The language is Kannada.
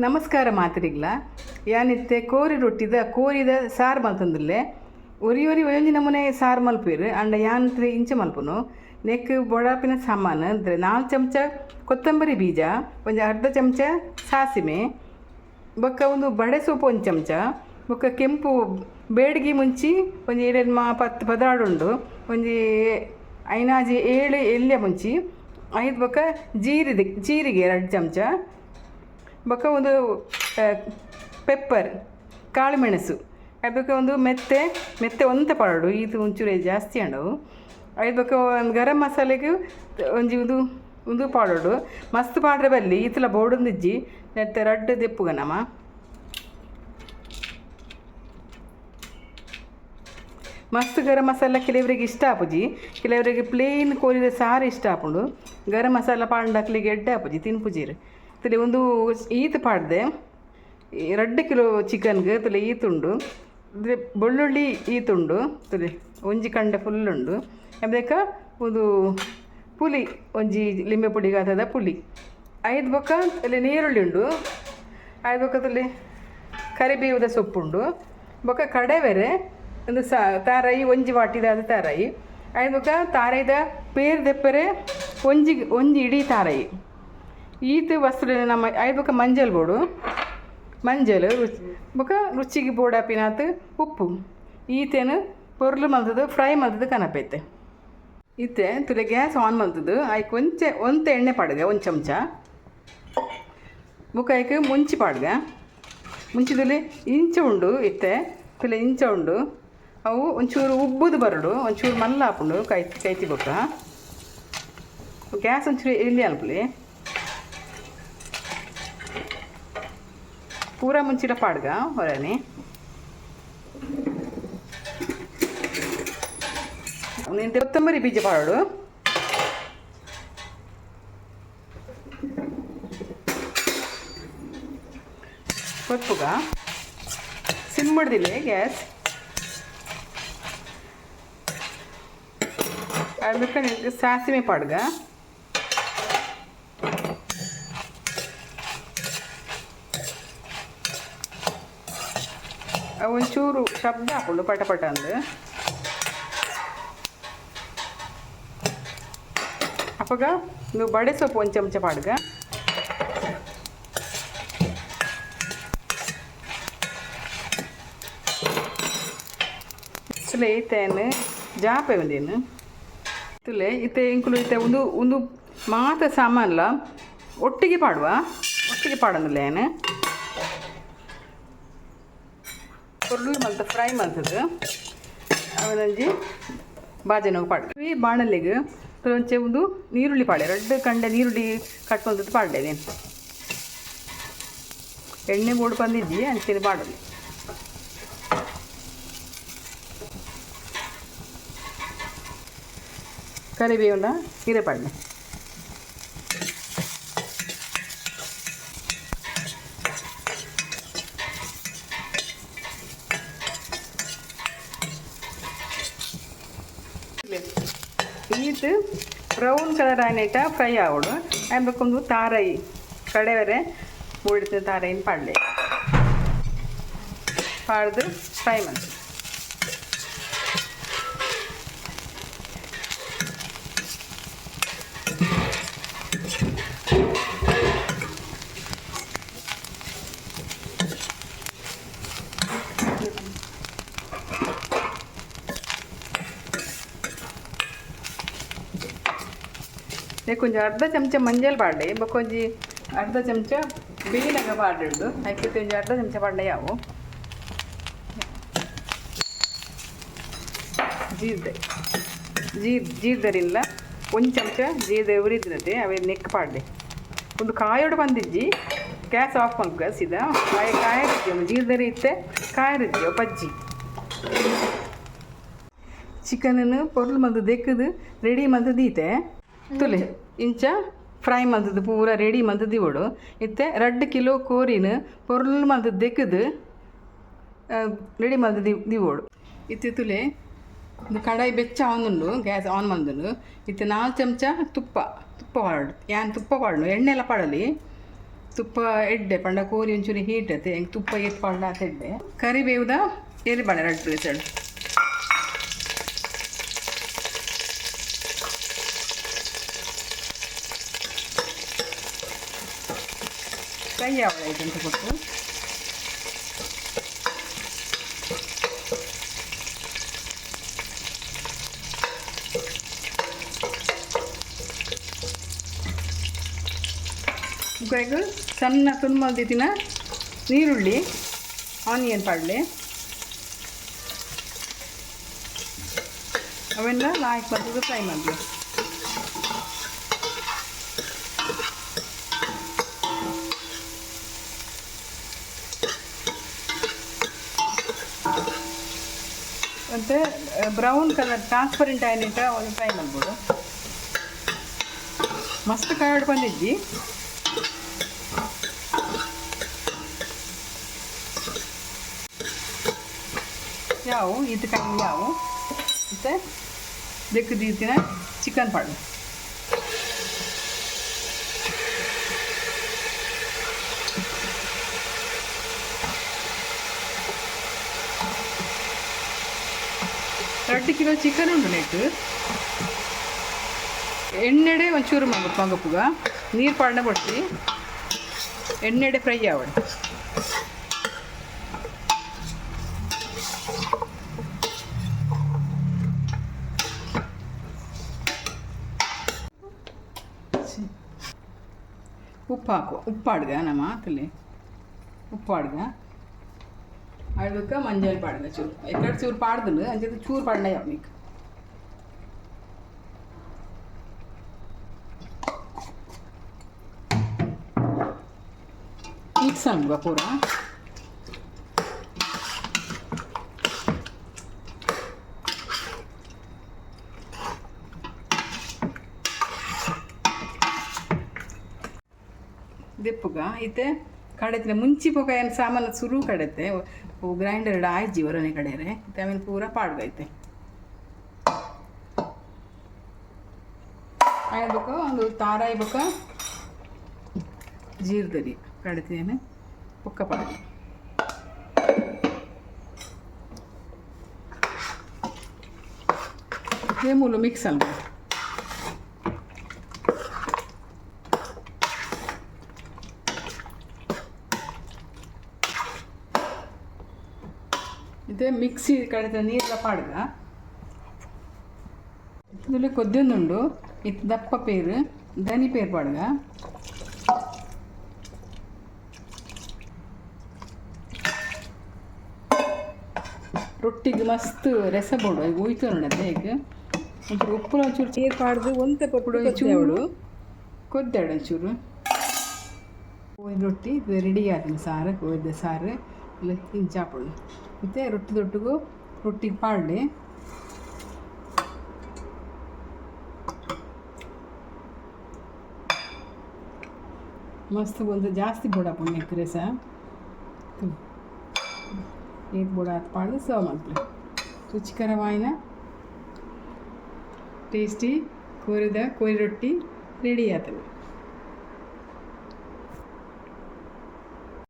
ನಮಸ್ಕಾರ ಮಾತ್ರಿಗ್ಲ. ಯಾನಿತ್ತೆ ಕೋರಿ ರೊಟ್ಟಿದ, ಕೋರಿದ ಸಾರು ಮಲ್ತಂದಿಲ್ಲೆ ಒರಿ ಒರಿ ಒಂಜಿ ನಮೂನೆ ಸಾರು ಮಲ್ಪೇರು ಅಂಡ ಯಾನ್ತ್ರೆ ಇಂಚ ಮಲ್ಪನು. ನೆಕ್ ಬೊಡಾಪಿನ ಸಾಮಾನು ಅಂದರೆ ನಾಲ್ಕು ಚಮಚ ಕೊತ್ತಂಬರಿ ಬೀಜ ಒಂದು ಅರ್ಧ ಚಮಚ ಸಾಸಿಮೆ, ಬೊಕ್ಕ ಒಂದು ಬಡೆ ಸೊಪ್ಪು ಒಂದು ಚಮಚ, ಬೊಕ್ಕ ಕೆಂಪು ಬೇಡಿಗೆ ಮುಂಚಿ ಒಂದು ಏಳೆಂಟು ಮಾ ಪತ್ತು ಪದಾಡುಂಡು ಒಂದು ಐನಾಜಿ ಏಳು ಎಲ್ಯ ಮುಂಚಿ, ಐದು ಬೊಕ್ಕ ಜೀರಿಗೆ ಜೀರಿಗೆ ಎರಡು ಚಮಚ ಬೊಕ್ಕ ಒಂದು ಪೆಪ್ಪರ್ ಕಾಳು ಮೆಣಸು ಅದಕ್ಕೆ ಒಂದು ಮೆತ್ತೆ ಮೆತ್ತೆ ಒಂತ ಪಾಡು ಇದು ಒಂಚೂರು ಜಾಸ್ತಿ ಅಂಡವು ಐದು ಬೊಕ್ಕ ಒಂದು ಗರಂ ಮಸಾಲೆಗೆ ಒಂಜಿ ಒಂದು ಒಂದು ಪಾಡೋಡು ಮಸ್ತ್ ಪಾಡ್ರೆ ಬಲ್ಲಿ ಈತಲ ಬೋಡೊಂದಿಜ್ಜಿ ನೆತ್ತೆ ದೆಪ್ಪುಗ ನಮ್ಮ. ಮಸ್ತ್ ಗರಂ ಮಸಾಲ ಕೆಲವರಿಗೆ ಇಷ್ಟ ಆಪುಜಿ. ಕೆಲವರಿಗೆ ಪ್ಲೇನ್ ಕೋರಿದ ಸಾರು ಇಷ್ಟ ಆಪುಂಡು. ಗರಂ ಮಸಾಲ ಪಾಂಡಕ್ಲಿಗೆ ಎಡ್ಡೆ ಆಪುಜಿ ತಿನ್ಪುಜೀರು ತಲೆ ಒಂದು ಈತ್ ಪಾಡ್ದೆ. ಎರಡು ಕಿಲೋ ಚಿಕನ್ಗೆ ತಲೆ ಈತುಂಡು ಅಂದರೆ ಬೆಳ್ಳುಳ್ಳಿ ಈತುಂಡು ತಲೆ ಒಂಜಿ ಕಂಡ ಫುಲ್ಲುಂಡು ಅದಕ್ಕೆ ಒಂದು ಪುಲಿ, ಒಂಜಿ ಲಿಂಬೆ ಪುಡಿಗೆ ಆತದ ಪುಲಿ. ಐದು ಬೊಕ್ಕ ತಲೆ ನೀರುಳ್ಳಿ ಉಂಡು. ಐದು ಬೊಕ್ಕದಲ್ಲಿ ಕರಿಬೇವುದ ಸೊಪ್ಪುಂಡು ಬೊಕ್ಕ ಕಡೆವೆರೆ, ಒಂದು ಸಾ ತಾರಾಯಿ, ಒಂಜಿ ವಾಟಿದಾದ ತಾರಾಯಿ. ಐದು ಬೊಕ್ಕ ತಾರಾಯಿದ ಪೇರ್ ದೆಪ್ಪರೆ ಒಂಜಿ ಒಂಜಿ ಇಡೀ ತಾರಾಯಿ. ಈತ ವಸ್ತು ನಮ್ಮ ಐದು ಬೊಕ ಮಂಜಲ್ ಬೋಡು. ಮಂಜಲ್, ರುಚಿ, ಬೊಕ ರುಚಿಗೆ ಬೋಡಾಪಿನಾತ್ ಉಪ್ಪು. ಈತೇನು ಪೊರ್ಲು ಮಲ್ತದ್ದು ಫ್ರೈ ಮಲ್ತದ್ದು ಕನಪೈತೆ. ಇತ್ತೆ ತುಲೆ ಗ್ಯಾಸ್ ಆನ್ ಮಲ್ತದ್ದು ಆಯ್ಕೆ ಒಂಚೆ ಒಂತೆ ಎಣ್ಣೆ ಪಾಡ್ಗ, ಒಂದು ಚಮಚ. ಬೊಕ ಆಯ್ಕೆ ಮುಂಚಿ ಪಾಡ್ಗ. ಮುಂಚಿದಲ್ಲಿ ಇಂಚ ಉಂಡು ಇತ್ತೆ, ತುಲೆ ಇಂಚ ಉಂಡು. ಅವು ಒಂಚೂರು ಉಬ್ಬುದು ಬರಡು, ಒಂಚೂರು ಮಲ್ಲ ಹಾಕೊಂಡು ಕೈ ಕೈತಿ ಬೊಕ್ಕ ಗ್ಯಾಸ್ ಒಂಚೂರು ಎಲ್ಲಿ ಅಲ್ಪಲಿ ಪೂರ ಮುಂಚಿಲ ಪಾಡ್ಗ ಹೊರನೆ ನಿಂತೆ ಕೊತ್ತಂಬರಿ ಬೀಜ ಪಾಡು. ಕೊಪ್ಪುಗ ಸಿಮ್ ಮಾಡ್ದಿಲ್ಲ, ಗ್ಯಾಸ್. ಅದಕ್ಕೆ ಸಾಸಿವೆ ಪಾಡ್ಗ. ಒಂಚೂರು ಶಬ್ದ ಹಾಕೊಂಡು ಪಟ ಪಟ ಅಂದು. ಅಪ್ಪಗ, ನೀವು ಬಡೆ ಸೊಪ್ಪು ಒಂದು ಚಮಚ ಪಾಡ್ಗ. ತುಲೆ ಇತ್ತೇನು ಜಾಪೆ ಒಂದೇನು ತುಲೆ ಇತ್ತೆ ಇಂಕುಲು ಇತ್ತೆ? ಒಂದು ಒಂದು ಮಾತ ಸಾಮಾನ್ಲ. ಒಟ್ಟಿಗೆ ಪಾಡುವ? ಒಟ್ಟಿಗೆ ಪಾಡೋದಿಲ್ಲ ಏನು? ಕೊರ್ಲು ಮಲ್ತ ಫ್ರೈ ಮಲ್ತದ್ದು ಅವನಂಜಿ ಬಾಜನೋಗಿ ಪಾಡ್ದು ಈ ಬಾಣಲೆಗೆ ಒಂಚೆ ಒಂದು ನೀರುಳ್ಳಿ ಪಾಡೆ ಎರಡು ಕಂಡೆ ನೀರುಳ್ಳಿ ಕಟ್ಕೊಂಡದ್ದು ನೀನು. ಎಣ್ಣೆ ಬೋಡು ಬಂದಿದ್ದಿ ಅಂಚೆ ಬಾಡಲಿ ಕರಿಬೇವನ್ನ ಹೀರೆ ಪಾಡ್ನೆ ಈಟ್ ಬ್ರೌನ್ ಕಲರ್ ಆಯ್ನೈಟ ಫ್ರೈ ಆವಡು ಆಯ್ಬೇಕೊಂದು ತಾರಾಯಿ ಕಡೆವರೆ ಮೂಡಿದ ತಾರಾಯಿನ ಪಾಡ್ಲೆ ಪಾಡ್ದು ಫ್ರೈ ಮಾಡಿ ಕೊಂಚ ಅರ್ಧ ಚಮಚ ಮಂಜಲ್ ಪಾಡ್ಡೆ ಬೊಕೊಂಜಿ ಅರ್ಧ ಚಮಚ ಬೇಯಿನಾಗ ಪಾಡ್ಡು ಅದಕ್ಕೆ ಒಂಜಿ ಅರ್ಧ ಚಮಚ ಪಾಡ್ಡೆ ಯಾವು? ಜೀರ್ದೆ. ಜೀರ್, ಜೀರ್ದರಿಲ್ಲ. ಒಂದು ಚಮಚ ಜೀರ್ದೆ ಉರಿದಿರತ್ತೆ ಅವೇ ನೆಕ್ ಪಾಡ್ಲೆ ಒಂದು ಕಾಯೋಡು ಬಂದಿಜ್ಜಿ. ಗ್ಯಾಸ್ ಆಫ್ ಮಾಡ್ಕ ಸೀದಾ ಕಾಯ ಕಾಯಿರಿದ್ದೆ ಜೀರ್ದರಿ ಇತ್ತೆ ಕಾಯಿರಿದ್ದೆ ಬಜ್ಜಿ ಚಿಕನನ್ನು ಪೊರ್ಲು ಮದ್ದು ದೆಕ್ಕದು ರೆಡಿ ಮದ್ದು ದೀತೆ. ತುಲೆ ಇಂಚ ಫ್ರೈ ಮಲ್ತದ್ದು ಪೂರ ರೆಡಿ ಮಂದದಿ ಇವಡು ಇತ್ತೆ ರಡ್ಡು ಕಿಲೋ ಕೋರಿನ ಪೊರ್ಲು ಮಲ್ತದ್ದು ದೆಕ್ಕದು ರೆಡಿ ಮಲ್ತದ್ದು ದಿವೋಡು ಇತ್ತೆ ತುಲೆ ಒಂದು ಕಡಾಯಿ ಬೆಚ್ಚ ಆನ್ ಉಂಡು ಗ್ಯಾಸ್ ಆನ್ ಮಂದುಂಡು ಇತ್ತೆ ನಾಲ್ಕು ಚಮಚ ತುಪ್ಪ ತುಪ್ಪ ಪಾಡು ಯಾನ್ ತುಪ್ಪ ಪಾಡು ಎಣ್ಣೆ ಎಲ್ಲ ಪಾಡಲಿ. ತುಪ್ಪ ಎಡ್ಡೆ ಪಂಡ ಕೋರಿ ಒಂಚೂರಿ ಹೀಟ್ ಅತ್ತೆ ಹೆಂಗೆ ತುಪ್ಪ ಎತ್ ಪಂಡ ಅಂತ ಎಡ್ಡೆ. ಕರಿಬೇವುದ ಎಲ್ಲಿ ಬಾಳೆ ರಡ್ಡು ಪ್ಲೇಸ್ ಹೇಳು ಯಾವ್ದು ಆಯ್ತು ಅಂತ ಕೊಟ್ಟು ಕೈಗೆ ಸಣ್ಣ ತುಂಡ್ಮಲ್ದಿತ್ತಿನ ನೀರುಳ್ಳಿ, ಆನಿಯನ್ ಪಾಡ್ಲೆ. ಅವೆಲ್ಲ ನಾಲ್ಕು ಬರ್ತದೆ ಫ್ರೈ ಮಾಡಲಿ. ಮತ್ತು ಬ್ರೌನ್ ಕಲರ್ ಟ್ರಾನ್ಸ್ಪರೆಂಟ್ ಆಯ್ನಿಟ್ಟ ಒಂದು ಫ್ರೈ ಮಾಡ್ಬೋದು. ಮಸ್ತ್ ಕಾರ್ಡ್ ಬಂದಿದ್ದಿ. ಯಾವು? ಇದು ಕಾಯಿ ಯಾವು? ಮತ್ತು ದೀತಿನ ಚಿಕನ್ ಪಾಡು ಎರಡು ಕಿಲೋ ಚಿಕನ್ ಉಂಟು ನೆಟ್ಟು ಎಣ್ಣೆಡೆ ಒಂಚೂರು ಮಾಡ್ಬೇಕು ಮಗಪ್ಪುಗ ನೀರು ಪಾಡನೆ ಕೊಡ್ತಿ ಎಣ್ಣೆಡೆ ಫ್ರೈ ಆವಡು ಉಪ್ಪು ಹಾಕು ಉಪ್ಪು ಆಡ್ಗ ನಮ್ಮ ತಲೆ ಉಪ್ಪು ಆಡ್ಗ ಅದಕ್ಕೆ ಮಂಜಾಲ್ ಪಾಡ್ಗ ಚೂರು ಎಕಡೆ ಚೂರು ಪಾಡ್ದಲು ಅಂಚೆ ಚೂರು ಪಾಡ್ನ ಯಾವ ನೀಕು ಮಿಕ್ಸ್ ಅನ್ಬ ಪೂರ ದೆಪ್ಪುಗ ಐತೆ ಕಡೆತ್ರೆ ಮುಂಚಿ ಪೊಕ ಏನು ಸಾಮಾನು ಸುರು ಕಡೆತೆ ಗ್ರೈಂಡರ್ ಆಯ್ತು ಜೀವರನೆ ಕಡೆರೆ. ಆಮೇಲೆ ಪೂರ ಪಾಡ್ಗೈತೆ. ಆಯ್ಬೇಕು, ಒಂದು ತಾರ ಆಯ್ಬೇಕ ಜೀರ್ದರಿ ಕಡೆತೇನೆ ಪೊಕ್ಕ ಪಾಡ್ಗೆ. ಮೂಲು ಮಿಕ್ಸ್ ಅಲ್ವಾ? ಇದು ಮಿಕ್ಸಿ ಕಡೆದ ನೀರೆಲ್ಲ ಪಾಡ್ಗ. ಇದರಲ್ಲಿ ಕೊದ್ದೊಂದುಂಡು ಇದು ದಪ್ಪ ಪೇರು ದನಿ ಪೇರು ಪಾಡ್ಗ. ರೊಟ್ಟಿಗೆ ಮಸ್ತ್ ರಸ ಬೋಡು ಈಗ ಉಯ್ತು ನೋಡತ್ತೆ ಈಗ. ಒಂಚೂರು ಉಪ್ಪು ಒಂಚೂರು ನೀರು ಪಾಡ್ದು ಒಂದು ಪಪ್ಪು ಚೂರು. ಕೊದ್ದಾಡು ಒಂಚೂರು. ರೊಟ್ಟಿ ಇದು ರೆಡಿ ಆದ ಸಾರು ಕೋಯ್ದ ಸಾರು ಇಲ್ಲ ಹಿಂಚಾಪಡು ಮತ್ತು ರೊಟ್ಟಿ ದೊಟ್ಟಿಗೂ ರೊಟ್ಟಿಗೆ ಪಾಡ್ಲಿ ಮಸ್ತ್ ಒಂದು ಜಾಸ್ತಿ ಬುಡ ಪುಣ್ಯ ರಸ ಏತ್ ಬುಡ ಅದು ಪಾಡ್ದು ಸರ್ವ್ ಮಾಡ್ಲಿ ರುಚಿಕರವಾಯಿನ ಟೇಸ್ಟಿ ಕೋರಿದ ಕೋರಿ ರೊಟ್ಟಿ ರೆಡಿ ಆತವೆ